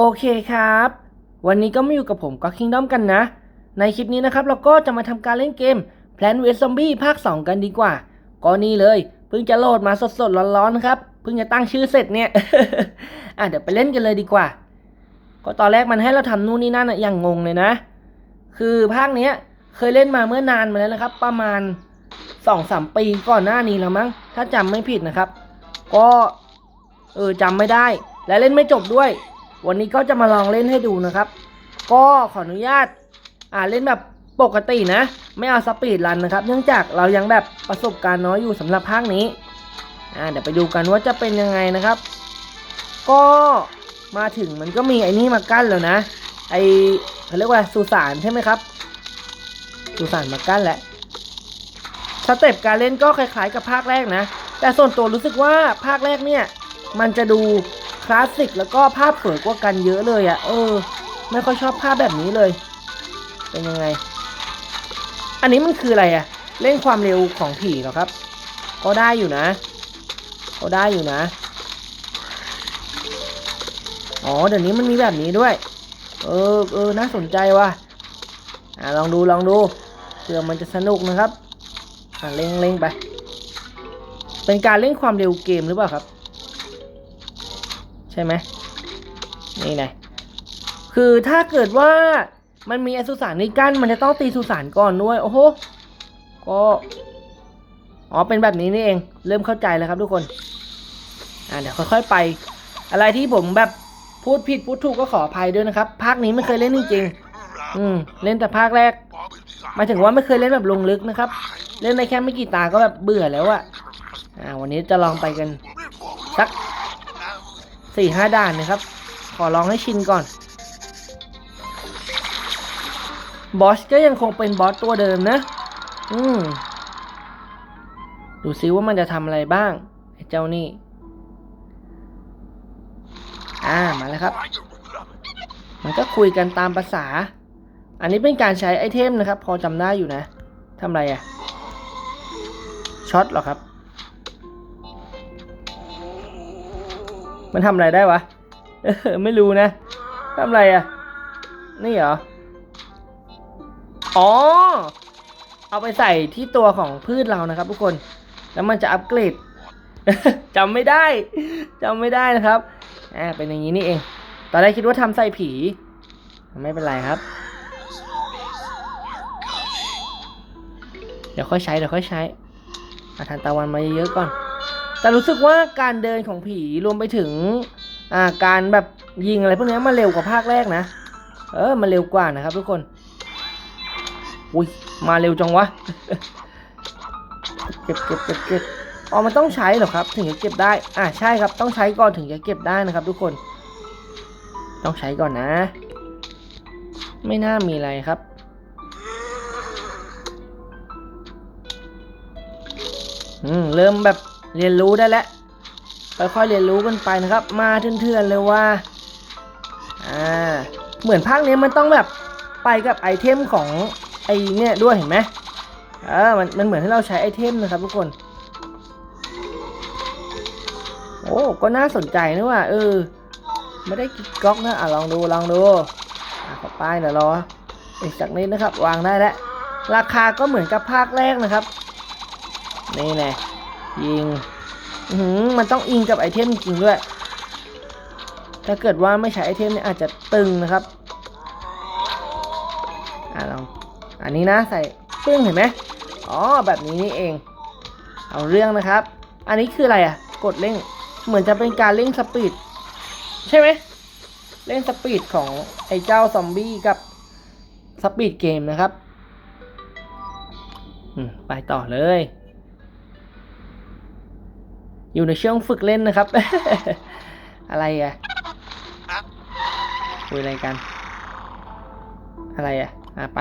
โอเคครับ วันนี้ก็มาอยู่กับผมก็คิงด้อมกันนะ ในคลิปนี้นะครับเราก็จะมาทำการเล่นเกม p l a n t v s Zombie ภาค 2 กันดีกว่า ก็นี่เลย เพิ่งจะโหลดมาสดๆร้อนๆครับ เพิ่งจะตั้งชื่อเสร็จเนี่ย อะเดี๋ยวไปเล่นกันเลยดีกว่า ก็ตอนแรกมันให้เราทำนู่นนี่นั่นอะอย่างงงเลยนะ คือภาคเนี้ยเคยเล่นมาเมื่อนานมาแล้วนะครับ ประมาณสองสามปีก่อนหน้านี้แล้วมั้ง ถ้าจำไม่ผิดนะครับ ก็เออจำไม่ได้ และเล่นไม่จบด้วย วันนี้ก็จะมาลองเล่นให้ดูนะครับ ก็ขออนุญาตอ่าเล่นแบบปกตินะ ไม่เอาสปีดรันนะครับ เนื่องจากเรายังแบบประสบการณ์น้อยอยู่สำหรับภาคนี้อ่าเดี๋ยวไปดูกันว่าจะเป็นยังไงนะครับ ก็มาถึงมันก็มีไอ้นี่มากั้นแล้วนะ ไอเขาเรียกว่าสุสานใช่ไหมครับสุสานมากั้นแหละสเต็ปการเล่นก็คล้ายๆกับภาคแรกนะ แต่ส่วนตัวรู้สึกว่าภาคแรกเนี่ย มันจะดู ลาสสิกแล้วก็ภาพสวยกว่ากันเยอะเลยอะ่ะ เออ ไม่ค่อยชอบภาพแบบนี้เลย เป็นยังไง อันนี้มันคืออะไรอะ่ะ เล่นความเร็วของผีเหรอครับ ก็ได้อยู่นะ ก็ได้อยู่นะ อ๋อ เดี๋ยวนี้มันมีแบบนี้ด้วย เออ เออ น่าสนใจว่ะ อ่าลองดู ลองดูเผื่อมันจะสนุกนะครับ อ่าเล่งเล่งไป เป็นการเล่นความเร็วเกมหรือเปล่าครับ ช่ไหมนี่ไงคือถ้าเกิดว่ามันมีไอสุสานนี่กั้นมันจะต้องตีสุสานก่อนด้วย โอ้โหก็อ๋อเป็นแบบนี้นี่เอง เริ่มเข้าใจแล้วครับทุกคนอ่าเดี๋ยวค่อยๆไป อะไรที่ผมแบบพูดผิดพูดถูกก็ขออภัยด้วยนะครับภาคนี้ไม่เคยเล่นจริงๆอืมเล่นแต่ภาคแรกหมายถึงว่าไม่เคยเล่นแบบลงลึกนะครับ เล่นได้แค่ไม่กี่ตาก็แบบเบื่อแล้วอะอ่าวันนี้จะลองไปกันสัก สี่ห้าด่านนะครับ ขอลองให้ชินก่อน บอสก็ยังคงเป็นบอสตัวเดิมนะ อืม ดูซิว่ามันจะทำอะไรบ้างไอ้เจ้านี่ อ่า มาแล้วครับ มันก็คุยกันตามภาษา อันนี้เป็นการใช้ไอเทมนะครับ พอจำได้อยู่นะทำอะไรอะช็อตหรอครับ มันทำอะไรได้วะไม่รู้นะทำอะไรอะนี่เหรอ อ๋อ เอาไปใส่ที่ตัวของพืชเรานะครับทุกคน แล้วมันจะอัปเกรดจำไม่ได้จำไม่ได้นะครับอ่าเป็นอย่างนี้นี่เอง ตอนแรกคิดว่าทำใส่ผี ไม่เป็นไรครับ เดี๋ยวค่อยใช้เดี๋ยวค่อยใช้อาทานตะวันมาเยอะๆก่อน แต่รู้สึกว่าการเดินของผีรวมไปถึงอ่าการแบบยิงอะไรพวกนี้มาเร็วกว่าภาคแรกนะ เออมาเร็วกว่านะครับทุกคนอุ้ยมาเร็วจังวะเก็บเก็บเก็บเก็บอ๋อมันต้องใช้เหรอครับ ถึงจะเก็บได้ อ่าใช่ครับต้องใช้ก่อนถึงจะเก็บได้นะครับ ทุกคน ต้องใช้ก่อนนะ ไม่น่ามีอะไรครับอืมเริ่มแบบ เรียนรู้ได้แล้วค่อยๆเรียนรู้กันไปนะครับ มาเถื่อนๆเลยว่าอ่าเหมือนภาคนี้มันต้องแบบไปกับไอเทมของไอเนี่ยด้วยเห็นไหมเออมันมันเหมือนให้เราใช้ไอเทมนะครับทุกคน โอ้ก็น่าสนใจนะว่าเออไม่ได้กิ๊กก๊อกนะอะลองดูลองดูอะขอป้ายเดี๋ยวรออีกสักนิดนะครับ วางได้แล้วราคาก็เหมือนกับภาคแรกนะครับ นี่แน่ ยิงหือมันต้องอิงกับไอเทมจริงด้วย ถ้าเกิดว่าไม่ใช้ไอเทมเนี่ยอาจจะตึงนะครับ อะลอง อันนี้นะใส่ปึ้งเห็นไหมอ๋อแบบนี้นี่เอง เอาเรื่องนะครับ อันนี้คืออะไรอะ กดเร่ง เหมือนจะเป็นการเร่งสปีดใช่ไหมเร่งสปีดของไอเจ้าซอมบี้กับสปีดเกมนะครับอืมไปต่อเลย อยู่ในช่วงฝึกเล่นนะครับ อะไรอะคุยอะไรกัน อะไรอะอะไป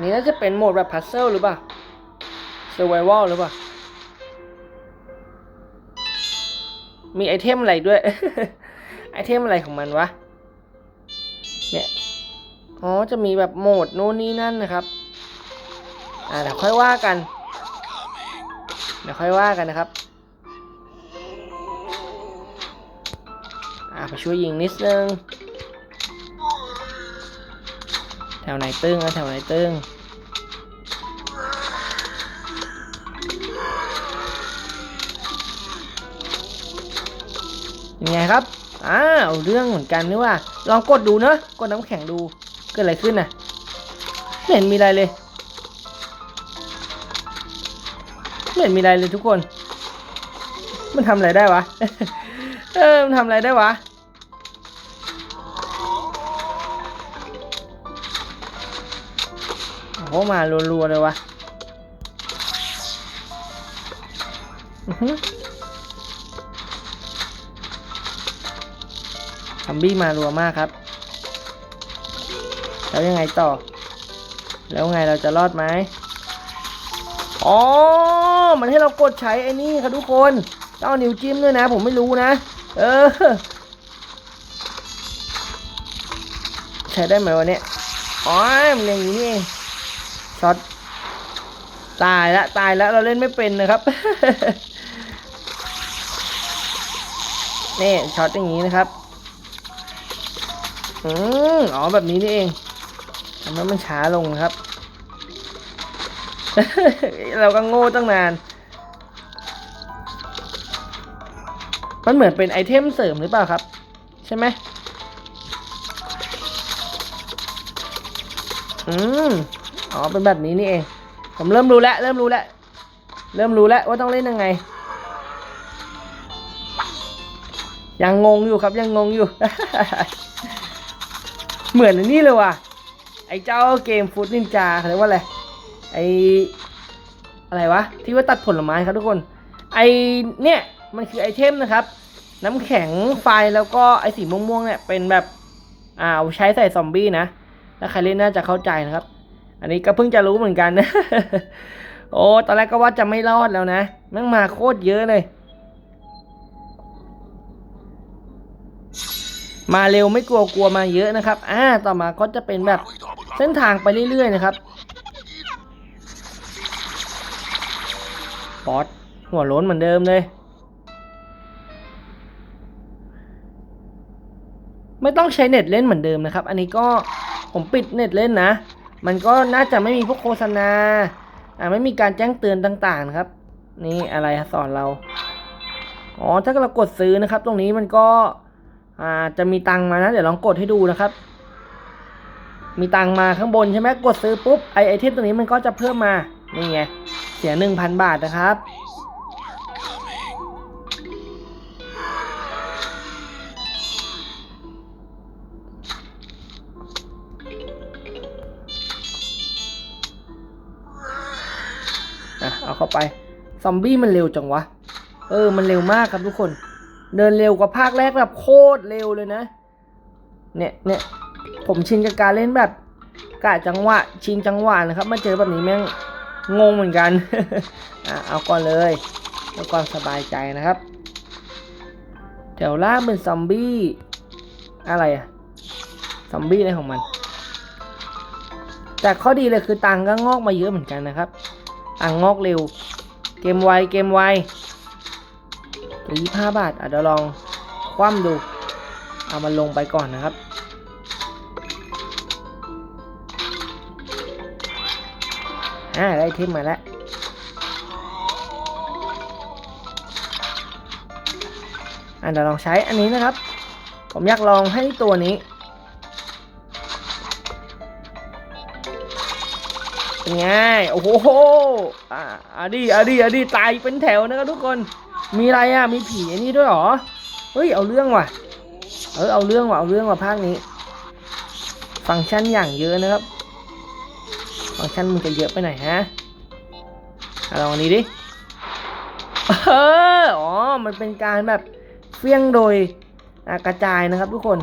นี่น่าจะเป็นโหมดแบบพัซเซิลหรือเปล่า Survival หรือเปล่า มีไอเทมอะไรด้วย ไอเทมอะไรของมันวะ เนี่ย อ๋อ จะมีแบบโหมดโน่นนี่นั่นนะครับ อ่าเดี๋ยวค่อยว่ากัน เดี๋ยวค่อยว่ากันนะครับอ่าไปช่วยยิงนิดนึง แถวไหนตึงอะแถวไหนตึงยังไงครับ อ้าวเรื่องเหมือนกันนี่ว่า ลองกดดูเนอะ กดน้ำแข็งดู เกิดอะไรขึ้นน่ะ ไม่เห็นมีอะไรเลย ไม่เห็นมีอะไรเลยทุกคน มันทำอะไรได้วะ เออ มันทำอะไรได้วะ โอ้มารัวๆเลยวะอื้อหือซัมบี้มารัวมากครับ แล้วยังไงต่อ แล้วไงเราจะรอดไหม อ๋อ มันให้เรากดใช้ไอ้นี่ครับทุกคนต้องเอานิ้วจิ้มด้วยนะ ผมไม่รู้นะ เออ ใช้ได้ไหมวะเนี่ยอ๋อมันอย่างนี้นี่ช็อต ตายละตายแล้วเราเล่นไม่เป็นนะครับ นี่ช็อตอย่างนี้นะครับ อืมอ๋อแบบนี้นี่เองทำให้มันช้าลงนะครับ เราก็โง่ตั้งนาน มันเหมือนเป็นไอเทมเสริมหรือเปล่าครับ ใช่ไหมอืมอ๋อ เป็นแบบนี้นี่เอง ผมเริ่มรู้แล้ว เริ่มรู้แล้ว เริ่มรู้แล้วว่าต้องเล่นยังไง ยังงงอยู่ครับ ยังงงอยู่ เหมือนนนี่เลยว่ะ ไอ้เจ้าเกมฟุตนินจาเขาเรียกว่าอะไร ไออะไรวะ ที่ว่าตัดผลไม้ครับทุกคน ไอเนี่ยมันคือไอเทมนะครับ น้ำแข็งไฟแล้วก็ไอสีม่วงๆเนี่ยเป็นแบบอ่าเอาใช้ใส่ซอมบี้นะถ้าใครเล่นน่าจะเข้าใจนะครับ อันนี้ก็เพิ่งจะรู้เหมือนกันนะโอ้ตอนแรกก็ว่าจะไม่รอดแล้วนะแม่งมาโคตรเยอะเลย มาเร็วไม่กลัวกลัวมาเยอะนะครับ อ่าต่อมาก็จะเป็นแบบเส้นทางไปเรื่อยๆนะครับ บอสหัวโล้นเหมือนเดิมเลย ไม่ต้องใช้เน็ตเล่นเหมือนเดิมนะครับ อันนี้ก็ผมปิดเน็ตเล่นนะ มันก็น่าจะไม่มีพวกโฆษณาอ่าไม่มีการแจ้งเตือนต่างๆนะครับ นี่อะไรสอนเราอ๋อถ้าเรากดซื้อนะครับ ตรงนี้มันก็อ่าจะมีตังมานะ เดี๋ยวลองกดให้ดูนะครับ มีตังมาข้างบนใช่ไหมกดซื้อปุ๊บไอไอเทมตรงนี้มันก็จะเพิ่มมา นี่ไง เสียหนึ่งพันบาทนะครับ อะ เอาเข้าไป ซอมบี้มันเร็วจังวะ เออ มันเร็วมากครับทุกคน เดินเร็วกว่าภาคแรกแบบโคตรเร็วเลยนะ เนี่ยเนี่ยผมชินกับการเล่นแบบกะจังหวะ ชิงจังหวะนะครับ มาเจอแบบนี้แม่ง งงเหมือนกัน อะเอาก่อนเลยเพื่อความสบายใจนะครับ แถวล่างเป็นซอมบี้อะไรอะซอมบี้อะไรของมัน แต่ข้อดีเลยคือตังก็งอกมาเยอะเหมือนกันนะครับ ตังงอกเร็ว เกมไวเกมไวตัวยี่ห้าบาทอะเดี๋ยวลองคว่ำดู เอามันลงไปก่อนนะครับ อ่าได้เทมมาแล้วอะเดี๋ยวลองใช้อันนี้นะครับ ผมอยากลองให้ตัวนี้เป็นไงโอ้โหอ่าอะดีอะดีอะดีตายเป็นแถวนะครับทุกคน มีอะไรอะ มีผีอันนี้ด้วยหรอ เฮ้ย เอาเรื่องว่ะ เออ เอาเรื่องว่ะ เอาเรื่องว่ะภาคนี้ ฟังก์ชันอย่างเยอะนะครับ ฟังก์ชันมันจะเยอะไปไหนอยฮะอะลองอันนี้ดิ เออ อ๋อ มันเป็นการแบบเฟี้ยงโดยกระจายนะครับทุกคน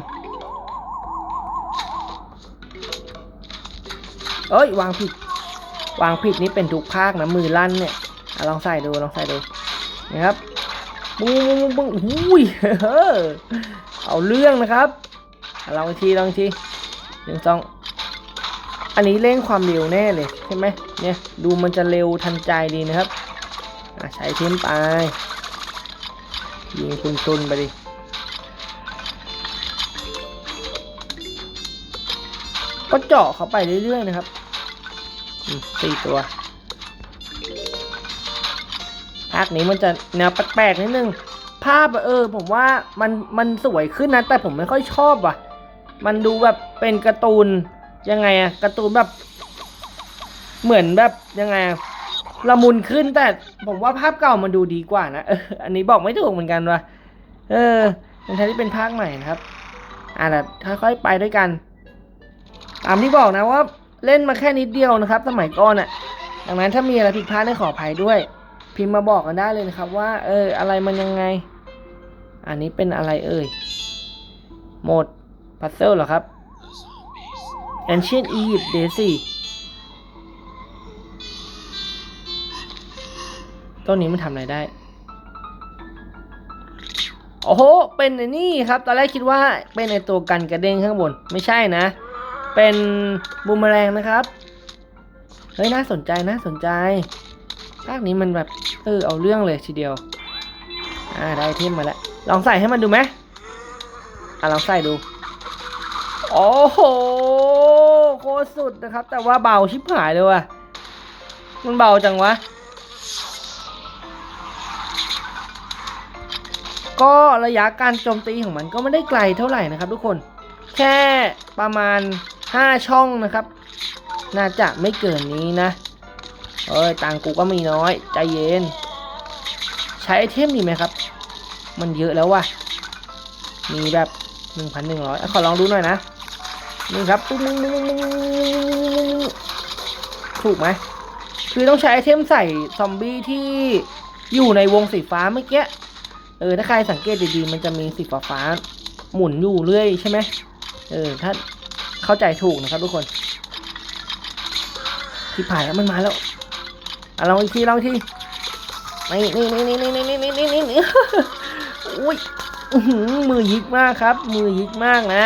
เอ้ย วางผิด วางผิดนี่เป็นทุกภาคนะ มือลั่นเนี่ยอลองใส่ดู ลองใส่ดู นะครับปุ้งปุ้งปุ้งอุ้ยเออเอาเรื่องนะครับอะลองอีกทีลองอีกทีหนึ่งสอง อันนี้เร่งความเร็วแน่เลยเห็นไหมเนี่ยดูมันจะเร็วทันใจดีนะครับใช้เทมไปยิงคุณซุนไปดิก็เจาะเขาไปเรื่อยๆนะครับสี่ตัวภาคนี้มันจะแนวแปลกๆนิดนึง ภาพเออ ผมว่ามันมันสวยขึ้นนะแต่ผมไม่ค่อยชอบว่ะ มันดูแบบเป็นการ์ตูน ยังไงอะการ์ตูนแบบ เหมือนแบบยังไงอะละมุนขึ้นแต่ผมว่าภาพเก่ามันดูดีกว่านะเอออันนี้บอกไม่ถูกเหมือนกันว่ะเออในทางที่เป็นภาคใหม่นะครับ อ่าแต่ค่อยๆไปด้วยกัน ตามที่บอกนะว่า เล่นมาแค่นิดเดียวนะครับ สมัยก่อนอะดังนั้นถ้ามีอะไรผิดพลาดได้ขออภัยด้วย พิมพ์มาบอกกันได้เลยนะครับ ว่า เออ อะไรมันยังไง อันนี้เป็นอะไรเอ่ยโหมดพัซเซิลเหรอครับ Ancient Egypt Day 4ต้นนี้มันทำอะไรได้ โอ้โห เป็นไอ้นี่ครับ ตอนแรกคิดว่าเป็นไอตัวกันกระเด้งข้างบน ไม่ใช่นะ เป็นบูมเมอแรงนะครับ เฮ้ย น่าสนใจน่าสนใจ ภาคนี้มันแบบ เออ เอาเรื่องเลยทีเดียว อ่า ได้เทมมาแล้ว ลองใส่ให้มันดูไหมอะ ลองใส่ดู โอ้โหโคตรสุดนะครับ แต่ว่าเบาชิบหายเลยว่ะ มันเบาจังวะ ก็ระยะการโจมตีของมันก็ไม่ได้ไกลเท่าไหร่นะครับทุกคน แค่ประมาณ 5 ช่องนะครับ น่าจะไม่เกินนี้นะ เอ้ยตังกูก็มีน้อย ใจเย็น ใช้ไอเทมดีไหมครับ มันเยอะแล้วว่ะ มีแบบ 1,100อะขอลองดูหน่อยนะ นี่ครับปุ๊บมึงมึงมึงมึงมึงมึงถูกไหมคือต้องใช้ไอเทมใส่ซอมบี้ที่อยู่ในวงสีฟ้าเมื่อกี้เออถ้าใครสังเกตดีๆ มันจะมีสีฟ้าฟ้าหมุนอยู่เรื่อยใช่ไหมเออถ้าเข้าใจถูกนะครับทุกคนที่ผ่านแล้วมันมาแล้วอะลองอีกทีลองอีกทีนี่นี่นี่นี่นี่นี่นี่นี่นี่นี่อุ้ยอื้อหือมือยิกมากครับ มือยิกมากนะ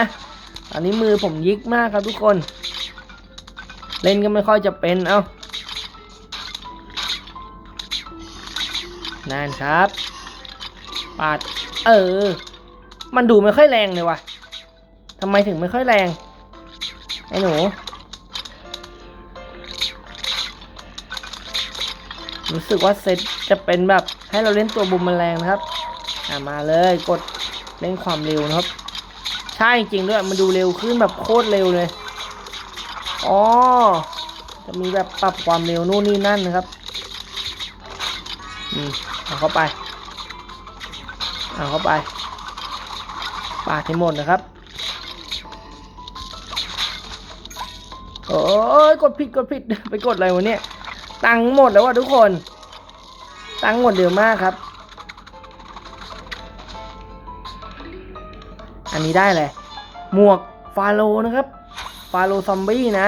อันนี้มือผมยิกมากครับทุกคน เล่นก็ไม่ค่อยจะเป็นเอ้านั่นครับปาดเออ มันดูไม่ค่อยแรงเลยว่ะทำไมถึงไม่ค่อยแรง ไอ้หนู รู้สึกว่าเซตจะเป็นแบบให้เราเล่นตัวบุมแมลงนะครับ อ่ามาเลยกดเล่นความเร็วนะครับ ใช่จริงด้วยมันดูเร็วขึ้นแบบโคตรเร็วเลยอ๋อจะมีแบบปรับความเร็วนู่นนี่นั่นนะครับ อืมเอาเข้าไป เอาเข้าไปปาดให้หมดนะครับโอ้ยกดผิดกดผิดไปกดอะไรวะเนี่ย ตังค์หมดแล้วว่ะทุกคน ตังค์หมดเร็วมากครับ อันนี้ได้เลยหมวกฟาโลนะครับ ฟาโลซอมบี้นะ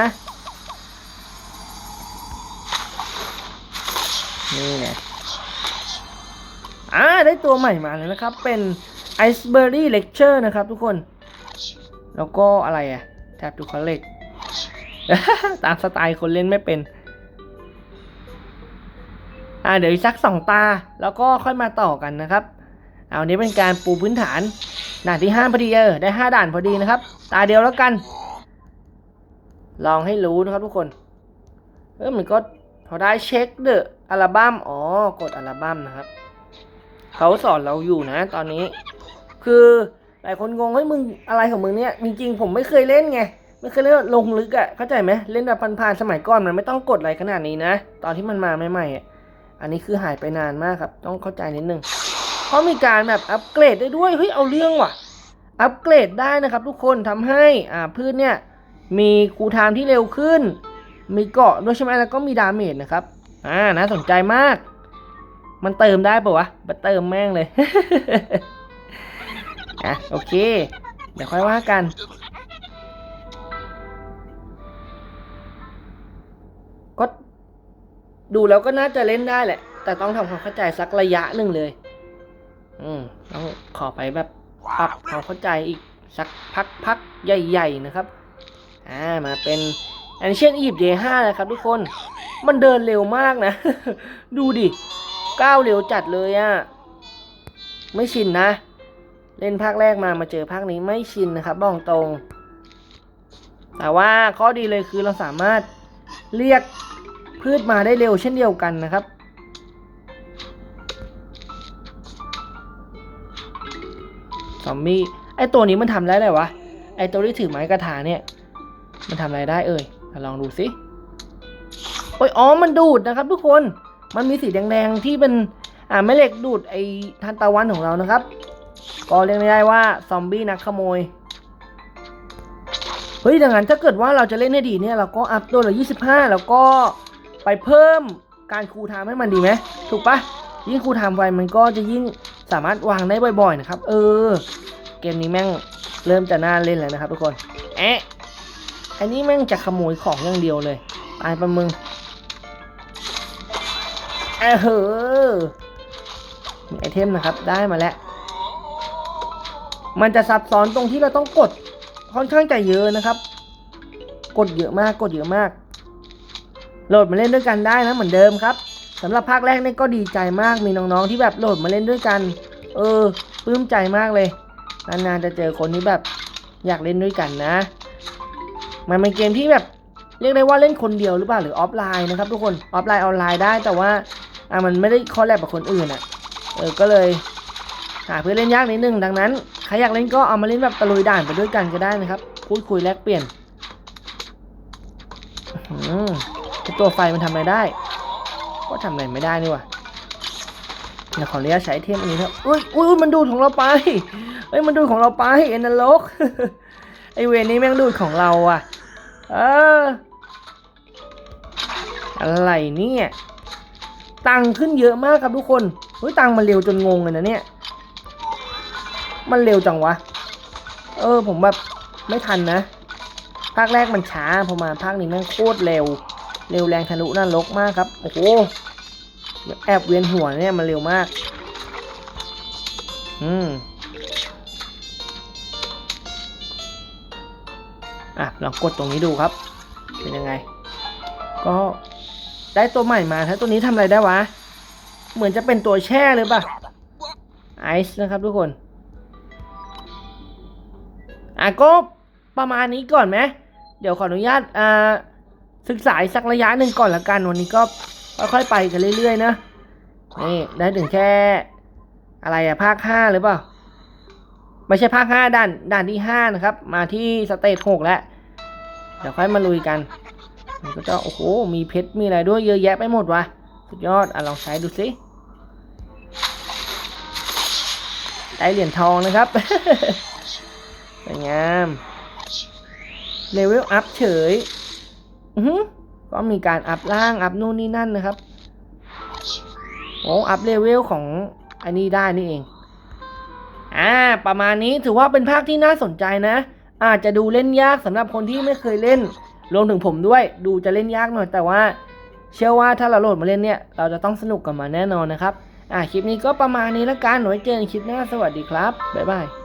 นี่ไงอ่าได้ตัวใหม่มาแล้วนะครับ เป็น Iceberry Lecture นะครับทุกคน แล้วก็อะไรอะแทบทุกคนเล็กตามสไตล์คนเล่นไม่เป็น อ่าเดี๋ยวอีกสักสองตา แล้วก็ค่อยมาต่อกันนะครับ เอานี้เป็นการปูพื้นฐาน ด่านที่ห้าพอดีเออได้ห้าด่านพอดีนะครับ ตาเดียวแล้วกัน ลองให้รู้นะครับทุกคน เออมันก็พอได้เช็คเดอะอัลบั้มอ๋อกดอัลบั้มนะครับเขาสอนเราอยู่นะ ตอนนี้ คือหลายคนงงเฮ้ยมึงอะไรของมึงเนี่ยจริงๆผมไม่เคยเล่นไงไม่เคยเล่นลงลึกอะ่ะเข้าใจไหมเล่นแบบผ่านๆสมัยก่อนมันไม่ต้องกดอะไรขนาดนี้นะ ตอนที่มันมาใหม่ๆอะอันนี้คือหายไปนานมากครับ ต้องเข้าใจนิดนึง เขามีการแบบอัปเกรดได้ด้วยเฮ้ยเอาเรื่องว่ะ อัปเกรดได้นะครับ ทุกคนทำให้อ่าพืชเนี่ยมีคูลไทม์ที่เร็วขึ้น มีเกาะด้วยใช่ไหมแล้วก็มีดาเมจนะครับอ่าน่าสนใจมาก มันเติมได้ปะวะมาเติมแม่งเลยอะโอเค เดี๋ยวค่อยว่ากันก็ดูแล้วก็น่าจะเล่นได้แหละ แต่ต้องทำความเข้าใจสักระยะหนึ่งเลย อืมต้องขอไปแบบปรับความเข้าใจอีกสักพักพักใหญ่ๆนะครับ อ่า มาเป็นแอนเชียนอียิปต์เดห้าเลยครับทุกคน มันเดินเร็วมากนะ ดูดิก้าวเร็วจัดเลยอะไม่ชินนะ เล่นภาคแรกมามาเจอภาคนี้ไม่ชินนะครับบอกตรง แต่ว่าข้อดีเลยคือเราสามารถเรียกพืชมาได้เร็วเช่นเดียวกันนะครับ ซอมบี้ไอตัวนี้มันทำได้ไรวะไอตัวที่ถือไม้กระถาเนี่ย มันทำอะไรได้เอ่ยมาลองดูสิโอ้ยอ๋อมันดูดนะครับ ทุกคนมันมีสีแดงๆที่เป็นอ่าแม่เหล็กดูดไอทันตะวันของเรานะครับ ก็เรียกได้ว่าซอมบี้นักขโมยเฮ้ยดังนั้นถ้าเกิดว่าเราจะเล่นให้ดีเนี่ยเราก็อัพตัวละ25แล้วก็ไปเพิ่มการคูลไทม์ให้มันดีไหมถูกปะยิ่งคูลไทม์ไวมันก็จะยิ่ง สามารถวางได้บ่อยๆนะครับ เออ เกมนี้แม่งเริ่มจะน่าเล่นแล้วนะครับทุกคน แอะอันนี้แม่งจะขโมยของอย่างเดียวเลยตายปะมึงเออเหอมีไอเทมนะครับ ได้มาแล้ว มันจะซับซ้อนตรงที่เราต้องกด ค่อนข้างจะเยอะนะครับ กดเยอะมาก กดเยอะมาก โหลดมาเล่นด้วยกันได้นะเหมือนเดิมครับ สำหรับภาคแรกนี่ก็ดีใจมากมีน้องๆที่แบบโหลดมาเล่นด้วยกัน เออปลื้มใจมากเลยนานๆจะเจอคนที่แบบอยากเล่นด้วยกันนะ มันเป็นเกมที่แบบเรียกได้ว่าเล่นคนเดียวหรือเปล่าหรือออฟไลน์นะครับทุกคนออฟไลน์ออนไลน์ได้แต่ว่าอะมันไม่ได้คอลแลบกับคนอื่นอะเออก็เลยหาเพื่อเล่นยากนิดนึงดังนั้นใครอยากเล่นก็เอามาเล่นแบบตะลุยด่านไปด้วยกันก็ได้นะครับพูดคุยแลกเปลี่ยนอื้อหือไอ้ตัวไฟมันทำอะไรได้ ทำอะไรไม่ได้นี่วะเดี๋ยวขออนุญาตใช้เทมอันนี้ครับอุ้ยอุ้ยมันดูดของเราไปเอ้ยมันดูดของเราไปเอ็นนรกไอเวรนี้แม่งดูดของเราอะ เออ อะไรเนี่ย ตังค์ขึ้นเยอะมากครับทุกคนเฮ้ยตังค์มันเร็วจนงงเลยนะเนี่ย มันเร็วจังวะ เออผมแบบไม่ทันนะ ภาคแรกมันช้าพอมาภาคนี้แม่งโคตรเร็ว เร็วแรงทะลุน่ารกมากครับ โอ้โห แอบเวียนหัวเนี่ยมันเร็วมาก อืม อะลองกดตรงนี้ดูครับ เป็นยังไง ก็ได้ตัวใหม่มาถ้าตัวนี้ทำอะไรได้วะ เหมือนจะเป็นตัวแช่หรือปล่าไอซ์นะครับทุกคน อะก็ประมาณนี้ก่อนไหม เดี๋ยวขออนุญาตอ่าศึกษาสักระยะหนึ่งก่อนละกัน วันนี้ก็ ค่อยๆไปกันเรื่อยๆนะนี่ได้ถึงแค่ อะไรอะภาคห้าหรือเปล่าไม่ใช่ภาคห้าด่านด่านที่ห้านะครับ มาที่สเตจหกแล้วเดี๋ยวค่อยมาลุยกันมันก็จะโอ้โหมีเพชรมีอะไรด้วยเยอะแยะไปหมดวะสุดยอดอะลองใช้ดูสิได้เหรียญทองนะครับสวยงามเลเวลอัพเฉย อือหือ ก็มีการอัพล่างอัพนู่นนี่นั่นนะครับโอ้อัพเลเวลของอันนี้ได้นี่เองอ่าประมาณนี้ถือว่าเป็นภาคที่น่าสนใจนะ อาจจะดูเล่นยากสำหรับคนที่ไม่เคยเล่นรวมถึงผมด้วย ดูจะเล่นยากหน่อย แต่ว่า เชื่อว่าถ้าเราโหลดมาเล่นเนี่ย เราจะต้องสนุกกับมันแน่นอนนะครับ อ่าคลิปนี้ก็ประมาณนี้ละกันหน่อยเจอกันคลิปหน้าสวัสดีครับบ๊ายบาย